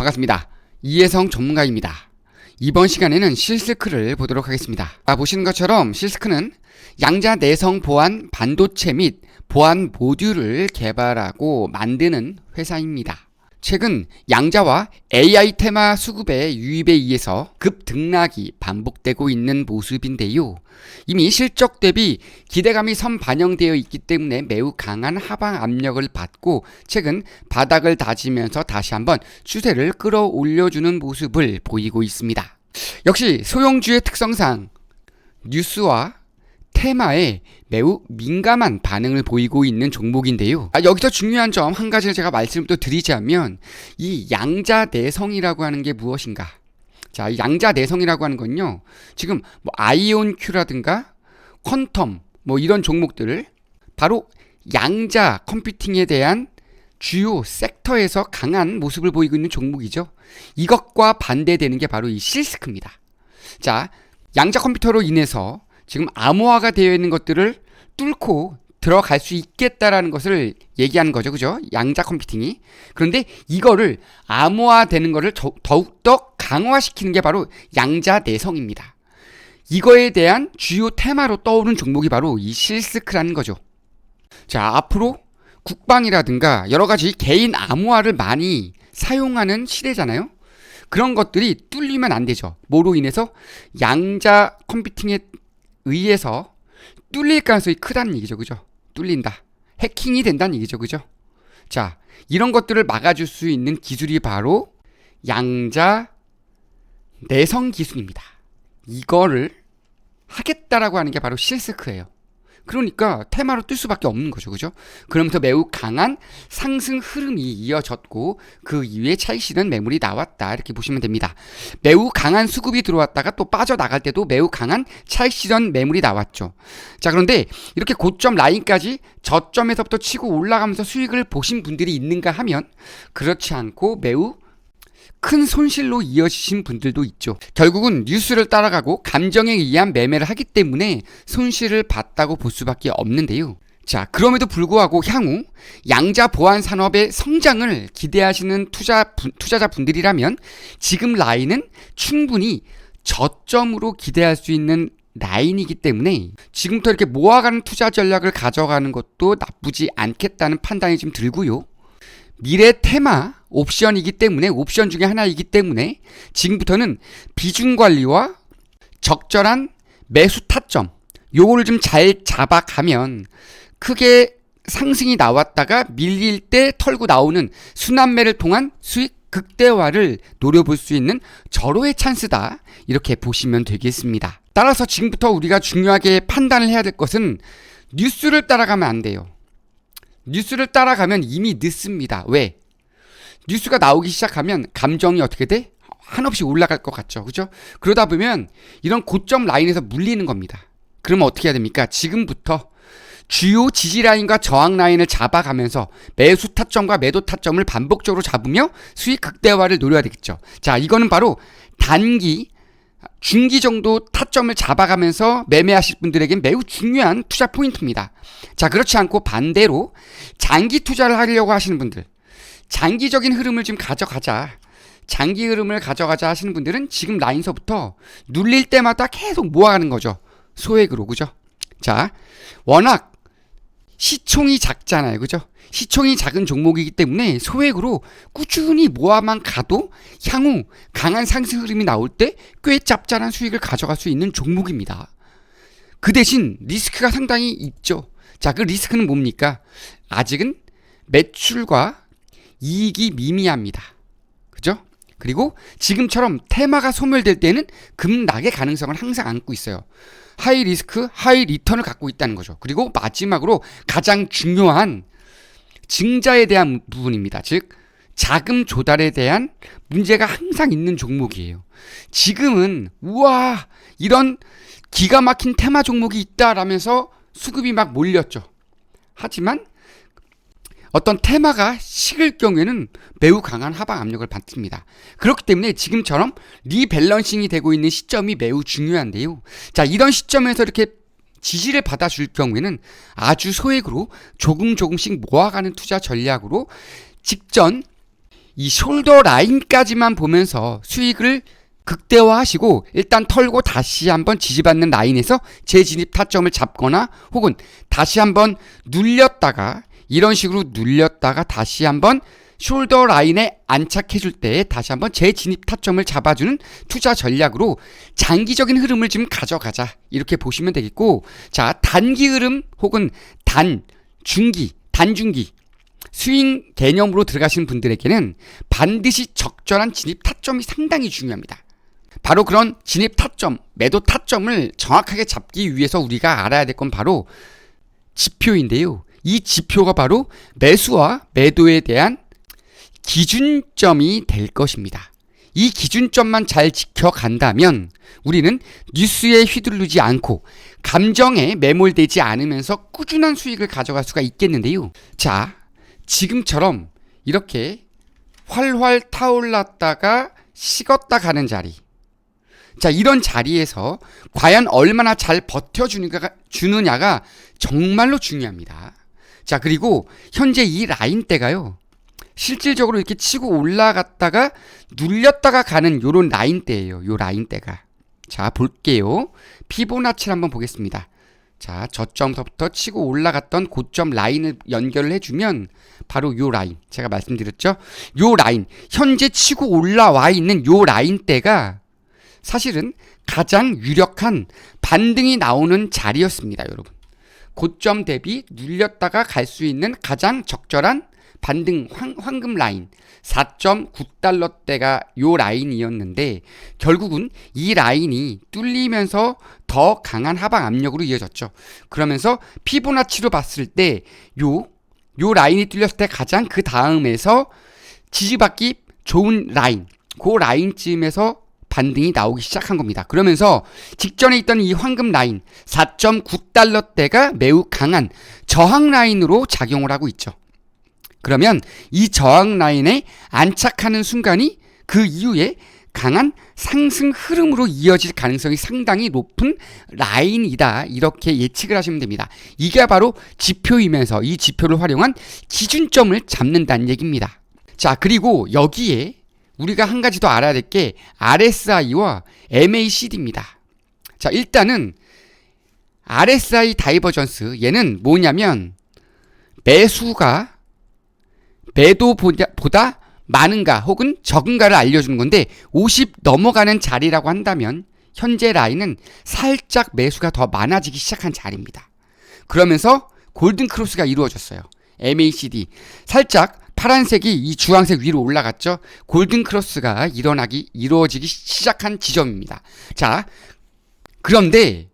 반갑습니다. 이혜성 전문가입니다. 이번 시간에는 실스크를 보도록 하겠습니다. 아, 보시는 것처럼 실스크는 양자 내성 보안 반도체 및 보안 모듈을 개발하고 만드는 회사입니다. 최근 양자와 AI 테마 수급의 유입에 의해서 급등락이 반복되고 있는 모습인데요. 이미 실적 대비 기대감이 선반영되어 있기 때문에 매우 강한 하방 압력을 받고 최근 바닥을 다지면서 다시 한번 추세를 끌어올려주는 모습을 보이고 있습니다. 역시 소형주의 특성상 뉴스와 테마에 매우 민감한 반응을 보이고 있는 종목인데요. 아, 여기서 중요한 점 한 가지를 제가 말씀을 또 드리자면 이 양자 내성이라고 하는 게 무엇인가? 자, 이 양자 내성이라고 하는 건요. 지금 뭐 아이온 큐라든가 퀀텀 뭐 이런 종목들을 바로 양자 컴퓨팅에 대한 주요 섹터에서 강한 모습을 보이고 있는 종목이죠. 이것과 반대되는 게 바로 이 실스크입니다. 자, 양자 컴퓨터로 인해서 지금 암호화가 되어 있는 것들을 뚫고 들어갈 수 있겠다라는 것을 얘기하는 거죠. 그죠? 양자 컴퓨팅이. 그런데 이거를 암호화 되는 것을 더욱더 강화시키는 게 바로 양자 내성입니다. 이거에 대한 주요 테마로 떠오른 종목이 바로 이 실스크라는 거죠. 자, 앞으로 국방이라든가 여러 가지 개인 암호화를 많이 사용하는 시대잖아요. 그런 것들이 뚫리면 안 되죠. 뭐로 인해서 양자 컴퓨팅에 의해서 뚫릴 가능성이 크다는 얘기죠. 그죠? 뚫린다. 해킹이 된다는 얘기죠. 그죠? 자, 이런 것들을 막아줄 수 있는 기술이 바로 양자 내성 기술입니다. 이거를 하겠다라고 하는 게 바로 실스크예요. 그러니까 테마로 뜰 수밖에 없는 거죠. 그죠? 그러면서 매우 강한 상승 흐름이 이어졌고 그 이후에 차익실현 매물이 나왔다. 이렇게 보시면 됩니다. 매우 강한 수급이 들어왔다가 또 빠져나갈 때도 매우 강한 차익실현 매물이 나왔죠. 자, 그런데 이렇게 고점 라인까지 저점에서부터 치고 올라가면서 수익을 보신 분들이 있는가 하면 그렇지 않고 매우 큰 손실로 이어지신 분들도 있죠. 결국은 뉴스를 따라가고 감정에 의한 매매를 하기 때문에 손실을 봤다고 볼 수밖에 없는데요. 자, 그럼에도 불구하고 향후 양자 보안 산업의 성장을 기대하시는 투자 투자자 분들이라면 지금 라인은 충분히 저점으로 기대할 수 있는 라인이기 때문에 지금부터 이렇게 모아가는 투자 전략을 가져가는 것도 나쁘지 않겠다는 판단이 좀 들고요. 미래 테마 옵션이기 때문에 옵션 중에 하나이기 때문에 지금부터는 비중 관리와 적절한 매수 타점 요거를 좀 잘 잡아가면 크게 상승이 나왔다가 밀릴 때 털고 나오는 순환매를 통한 수익 극대화를 노려볼 수 있는 절호의 찬스다. 이렇게 보시면 되겠습니다. 따라서 지금부터 우리가 중요하게 판단을 해야 될 것은 뉴스를 따라가면 안 돼요. 뉴스를 따라가면 이미 늦습니다. 왜? 뉴스가 나오기 시작하면 감정이 어떻게 돼? 한없이 올라갈 것 같죠. 그죠? 그러다 보면 이런 고점 라인에서 물리는 겁니다. 그러면 어떻게 해야 됩니까? 지금부터 주요 지지 라인과 저항 라인을 잡아가면서 매수 타점과 매도 타점을 반복적으로 잡으며 수익 극대화를 노려야 되겠죠. 자, 이거는 바로 단기 중기 정도 타점을 잡아가면서 매매하실 분들에겐 매우 중요한 투자 포인트입니다. 자, 그렇지 않고 반대로 장기 투자를 하려고 하시는 분들, 장기적인 흐름을 좀 가져가자. 장기 흐름을 가져가자 하시는 분들은 지금 라인서부터 눌릴 때마다 계속 모아가는 거죠. 소액으로, 그죠? 자, 워낙 시총이 작잖아요. 그죠? 시총이 작은 종목이기 때문에 소액으로 꾸준히 모아만 가도 향후 강한 상승 흐름이 나올 때 꽤 짭짤한 수익을 가져갈 수 있는 종목입니다. 그 대신 리스크가 상당히 있죠. 자, 그 리스크는 뭡니까? 아직은 매출과 이익이 미미합니다. 그죠? 그리고 지금처럼 테마가 소멸될 때는 급락의 가능성을 항상 안고 있어요. 하이 리스크, 하이 리턴을 갖고 있다는 거죠. 그리고 마지막으로 가장 중요한 증자에 대한 부분입니다. 즉, 자금 조달에 대한 문제가 항상 있는 종목이에요. 지금은, 우와, 이런 기가 막힌 테마 종목이 있다라면서 수급이 막 몰렸죠. 하지만 어떤 테마가 식을 경우에는 매우 강한 하방 압력을 받습니다. 그렇기 때문에 지금처럼 리밸런싱이 되고 있는 시점이 매우 중요한데요. 자, 이런 시점에서 이렇게 지지를 받아줄 경우에는 아주 소액으로 조금 조금씩 모아가는 투자 전략으로 직전 이 숄더 라인까지만 보면서 수익을 극대화하시고 일단 털고 다시 한번 지지받는 라인에서 재진입 타점을 잡거나 혹은 다시 한번 눌렸다가 이런 식으로 눌렸다가 다시 한번 숄더 라인에 안착해줄 때 다시 한번 재진입 타점을 잡아주는 투자 전략으로 장기적인 흐름을 좀 가져가자 이렇게 보시면 되겠고 자 단기 흐름 혹은 단 중기 단중기 스윙 개념으로 들어가시는 분들에게는 반드시 적절한 진입 타점이 상당히 중요합니다. 바로 그런 진입 타점, 매도 타점을 정확하게 잡기 위해서 우리가 알아야 될 건 바로 지표인데요. 이 지표가 바로 매수와 매도에 대한 기준점이 될 것입니다. 이 기준점만 잘 지켜간다면 우리는 뉴스에 휘둘르지 않고 감정에 매몰되지 않으면서 꾸준한 수익을 가져갈 수가 있겠는데요. 자, 지금처럼 이렇게 활활 타올랐다가 식었다 가는 자리. 자, 이런 자리에서 과연 얼마나 잘 버텨주느냐가 주느냐가 정말로 중요합니다. 자, 그리고 현재 이 라인대가요. 실질적으로 이렇게 치고 올라갔다가 눌렸다가 가는 요런 라인대예요. 요 라인대가. 자, 볼게요. 피보나치를 한번 보겠습니다. 자, 저점서부터 치고 올라갔던 고점 라인을 연결을 해주면 바로 요 라인. 제가 말씀드렸죠? 요 라인. 현재 치고 올라와 있는 요 라인대가 사실은 가장 유력한 반등이 나오는 자리였습니다, 여러분. 고점 대비 눌렸다가 갈 수 있는 가장 적절한 반등 황, 황금 라인 4.9달러대가 요 라인이었는데 결국은 이 라인이 뚫리면서 더 강한 하방 압력으로 이어졌죠. 그러면서 피보나치로 봤을 때요요 라인이 뚫렸을 때 가장 그 다음에서 지지받기 좋은 라인 그 라인쯤에서 반등이 나오기 시작한 겁니다. 그러면서 직전에 있던 이 황금 라인 4.9달러대가 매우 강한 저항 라인으로 작용을 하고 있죠. 그러면 이 저항 라인에 안착하는 순간이 그 이후에 강한 상승 흐름으로 이어질 가능성이 상당히 높은 라인이다. 이렇게 예측을 하시면 됩니다. 이게 바로 지표이면서 이 지표를 활용한 기준점을 잡는다는 얘기입니다. 자, 그리고 여기에 우리가 한 가지 더 알아야 될 게 RSI와 MACD입니다. 자, 일단은 RSI 다이버전스 얘는 뭐냐면 매수가 매도보다 많은가 혹은 적은가를 알려주는 건데 50 넘어가는 자리라고 한다면 현재 라인은 살짝 매수가 더 많아지기 시작한 자리입니다. 그러면서 골든 크로스가 이루어졌어요. MACD 살짝 파란색이 이 주황색 위로 올라갔죠. 골든 크로스가 일어나기 이루어지기 시작한 지점입니다. 자, 그런데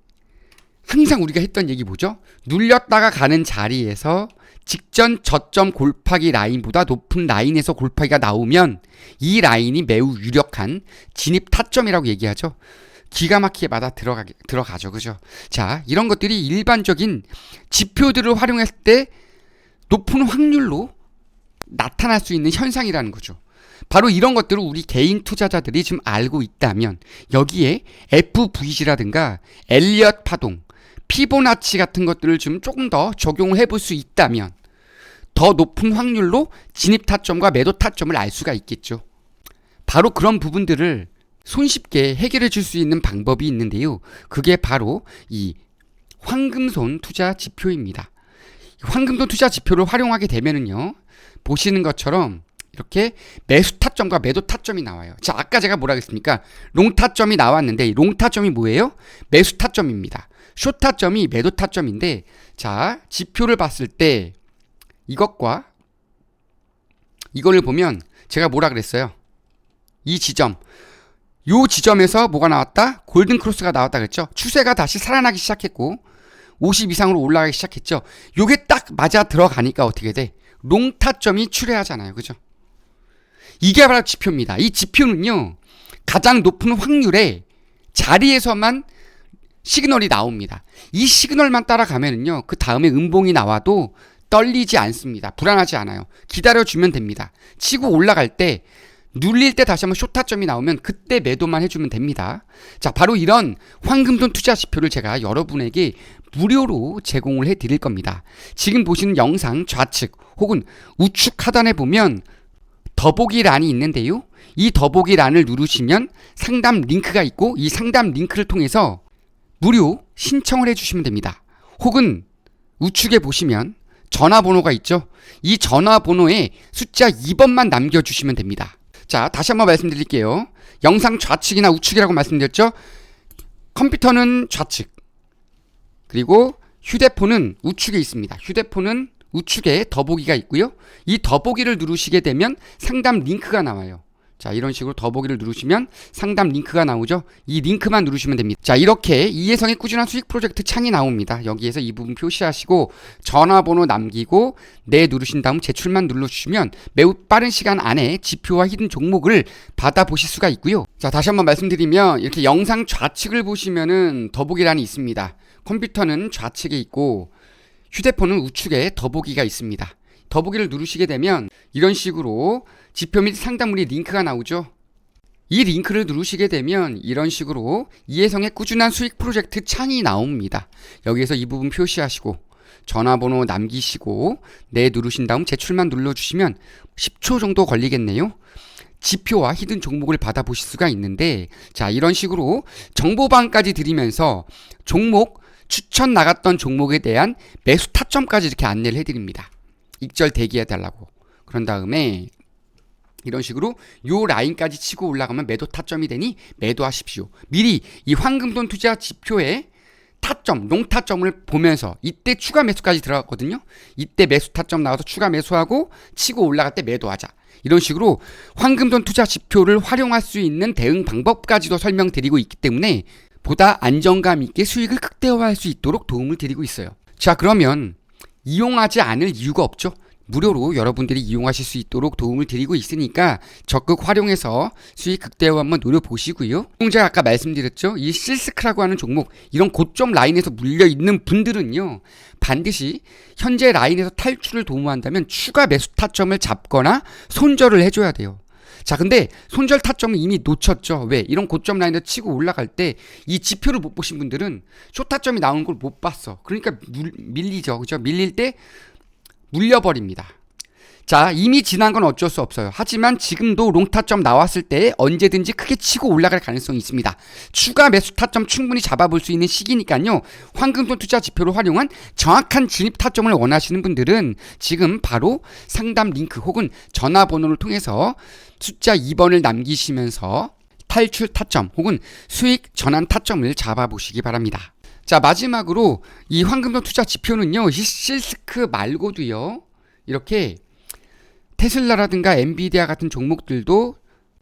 항상 우리가 했던 얘기 뭐죠? 눌렸다가 가는 자리에서 직전 저점 골파기 라인보다 높은 라인에서 골파기가 나오면 이 라인이 매우 유력한 진입 타점이라고 얘기하죠. 기가 막히게 맞아 들어가, 들어가죠. 그죠? 자, 이런 것들이 일반적인 지표들을 활용했을 때 높은 확률로 나타날 수 있는 현상이라는 거죠. 바로 이런 것들을 우리 개인 투자자들이 좀 알고 있다면 여기에 FVG라든가 엘리엇 파동, 피보나치 같은 것들을 좀 조금 더 적용을 해볼 수 있다면 더 높은 확률로 진입 타점과 매도 타점을 알 수가 있겠죠. 바로 그런 부분들을 손쉽게 해결해 줄 수 있는 방법이 있는데요. 그게 바로 이 황금손 투자 지표입니다. 황금손 투자 지표를 활용하게 되면은요. 보시는 것처럼 이렇게 매수 타점과 매도 타점이 나와요. 자, 아까 제가 뭐라 그랬습니까? 롱 타점이 나왔는데 롱 타점이 뭐예요? 매수 타점입니다. 쇼 타점이 매도 타점인데 자, 지표를 봤을 때 이것과 이거를 보면 제가 뭐라 그랬어요? 이 지점 요 지점에서 뭐가 나왔다? 골든 크로스가 나왔다 그랬죠? 추세가 다시 살아나기 시작했고 50 이상으로 올라가기 시작했죠. 요게 딱 맞아 들어가니까 어떻게 돼? 롱 타점이 출해하잖아요. 그죠? 이게 바로 지표입니다. 이 지표는요. 가장 높은 확률의 자리에서만 시그널이 나옵니다. 이 시그널만 따라가면은요. 그 다음에 음봉이 나와도 떨리지 않습니다. 불안하지 않아요. 기다려주면 됩니다. 치고 올라갈 때 눌릴 때 다시 한번 쇼타점이 나오면 그때 매도만 해주면 됩니다. 자, 바로 이런 황금돈 투자 지표를 제가 여러분에게 무료로 제공을 해 드릴 겁니다. 지금 보시는 영상 좌측 혹은 우측 하단에 보면 더보기 란이 있는데요. 이 더보기 란을 누르시면 상담 링크가 있고 이 상담 링크를 통해서 무료 신청을 해주시면 됩니다. 혹은 우측에 보시면 전화번호가 있죠. 이 전화번호에 숫자 2번만 남겨주시면 됩니다. 자, 다시 한번 말씀드릴게요. 영상 좌측이나 우측이라고 말씀드렸죠. 컴퓨터는 좌측. 그리고 휴대폰은 우측에 있습니다. 휴대폰은 우측에 더보기가 있고요. 이 더보기를 누르시게 되면 상담 링크가 나와요. 자, 이런 식으로 더보기를 누르시면 상담 링크가 나오죠. 이 링크만 누르시면 됩니다. 자, 이렇게 이해성의 꾸준한 수익 프로젝트 창이 나옵니다. 여기에서 이 부분 표시하시고 전화번호 남기고 네 누르신 다음 제출만 눌러주시면 매우 빠른 시간 안에 지표와 히든 종목을 받아보실 수가 있고요. 자, 다시 한번 말씀드리면 이렇게 영상 좌측을 보시면은 더보기란이 있습니다. 컴퓨터는 좌측에 있고 휴대폰은 우측에 더보기가 있습니다. 더보기를 누르시게 되면 이런 식으로 지표 및 상담물이 링크가 나오죠. 이 링크를 누르시게 되면 이런 식으로 이해성의 꾸준한 수익 프로젝트 창이 나옵니다. 여기에서 이 부분 표시하시고 전화번호 남기시고 네 누르신 다음 제출만 눌러주시면 10초 정도 걸리겠네요. 지표와 히든 종목을 받아보실 수가 있는데 자 이런 식으로 정보방까지 드리면서 종목 추천 나갔던 종목에 대한 매수 타점까지 이렇게 안내를 해드립니다. 익절 대기해 달라고. 그런 다음에 이런 식으로 요 라인까지 치고 올라가면 매도 타점이 되니 매도하십시오. 미리 이 황금돈 투자 지표에 타점, 롱타점을 보면서 이때 추가 매수까지 들어갔거든요. 이때 매수 타점 나와서 추가 매수하고 치고 올라갈 때 매도하자. 이런 식으로 황금돈 투자 지표를 활용할 수 있는 대응 방법까지도 설명드리고 있기 때문에 보다 안정감 있게 수익을 극대화할 수 있도록 도움을 드리고 있어요. 자, 그러면 이용하지 않을 이유가 없죠. 무료로 여러분들이 이용하실 수 있도록 도움을 드리고 있으니까 적극 활용해서 수익 극대화 한번 노려보시고요. 제가 아까 말씀드렸죠. 이 실스크라고 하는 종목, 이런 고점 라인에서 물려 있는 분들은요. 반드시 현재 라인에서 탈출을 도모한다면 추가 매수 타점을 잡거나 손절을 해줘야 돼요. 자, 근데 손절 타점을 이미 놓쳤죠. 왜? 이런 고점 라인을 치고 올라갈 때 이 지표를 못 보신 분들은 쇼 타점이 나오는 걸 못 봤어. 그러니까 물, 밀리죠. 그죠? 밀릴 때 물려버립니다. 자, 이미 지난 건 어쩔 수 없어요. 하지만 지금도 롱타점 나왔을 때 언제든지 크게 치고 올라갈 가능성이 있습니다. 추가 매수 타점 충분히 잡아볼 수 있는 시기니까요. 황금돈 투자 지표를 활용한 정확한 진입 타점을 원하시는 분들은 지금 바로 상담 링크 혹은 전화번호를 통해서 숫자 2번을 남기시면서 탈출 타점 혹은 수익 전환 타점을 잡아보시기 바랍니다. 자, 마지막으로 이 황금돈 투자 지표는요, 실스크 말고도요, 이렇게 테슬라라든가 엔비디아 같은 종목들도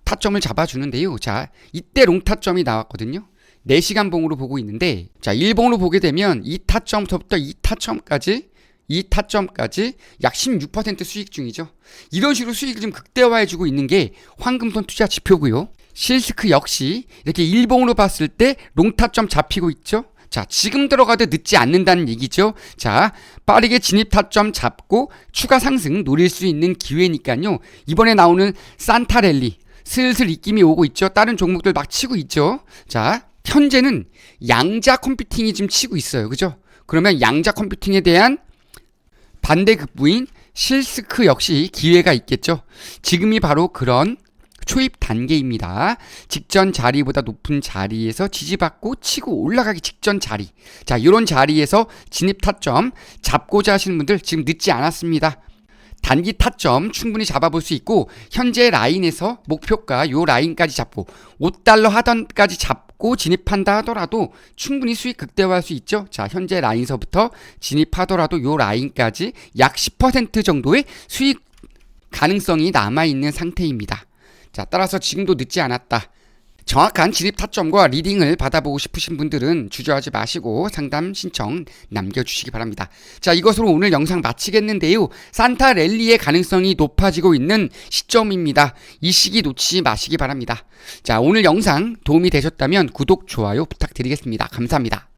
타점을 잡아주는데요. 자, 이때 롱 타점이 나왔거든요. 4시간 봉으로 보고 있는데, 자, 1봉으로 보게 되면 이 타점부터 이 타점까지 이 타점까지 약 16% 수익 중이죠. 이런 식으로 수익을 좀 극대화해주고 있는 게 황금돈 투자 지표고요. 실스크 역시 이렇게 일봉으로 봤을 때 롱타점 잡히고 있죠. 자, 지금 들어가도 늦지 않는다는 얘기죠. 자, 빠르게 진입 타점 잡고 추가 상승 노릴 수 있는 기회니까요. 이번에 나오는 산타 랠리 슬슬 입김이 오고 있죠. 다른 종목들 막 치고 있죠. 자, 현재는 양자 컴퓨팅이 지금 치고 있어요. 그죠? 그러면 양자 컴퓨팅에 대한 반대급부인 실스크 역시 기회가 있겠죠. 지금이 바로 그런 초입 단계입니다. 직전 자리보다 높은 자리에서 지지받고 치고 올라가기 직전 자리. 자, 이런 자리에서 진입 타점 잡고자 하시는 분들 지금 늦지 않았습니다. 단기 타점 충분히 잡아볼 수 있고 현재 라인에서 목표가 요 라인까지 잡고 5달러 하단까지 잡고 진입한다 하더라도 충분히 수익 극대화할 수 있죠. 자, 현재 라인서부터 진입하더라도 요 라인까지 약 10% 정도의 수익 가능성이 남아 있는 상태입니다. 자, 따라서 지금도 늦지 않았다. 정확한 진입 타점과 리딩을 받아보고 싶으신 분들은 주저하지 마시고 상담 신청 남겨주시기 바랍니다. 자, 이것으로 오늘 영상 마치겠는데요. 산타 랠리의 가능성이 높아지고 있는 시점입니다. 이 시기 놓치지 마시기 바랍니다. 자, 오늘 영상 도움이 되셨다면 구독, 좋아요 부탁드리겠습니다. 감사합니다.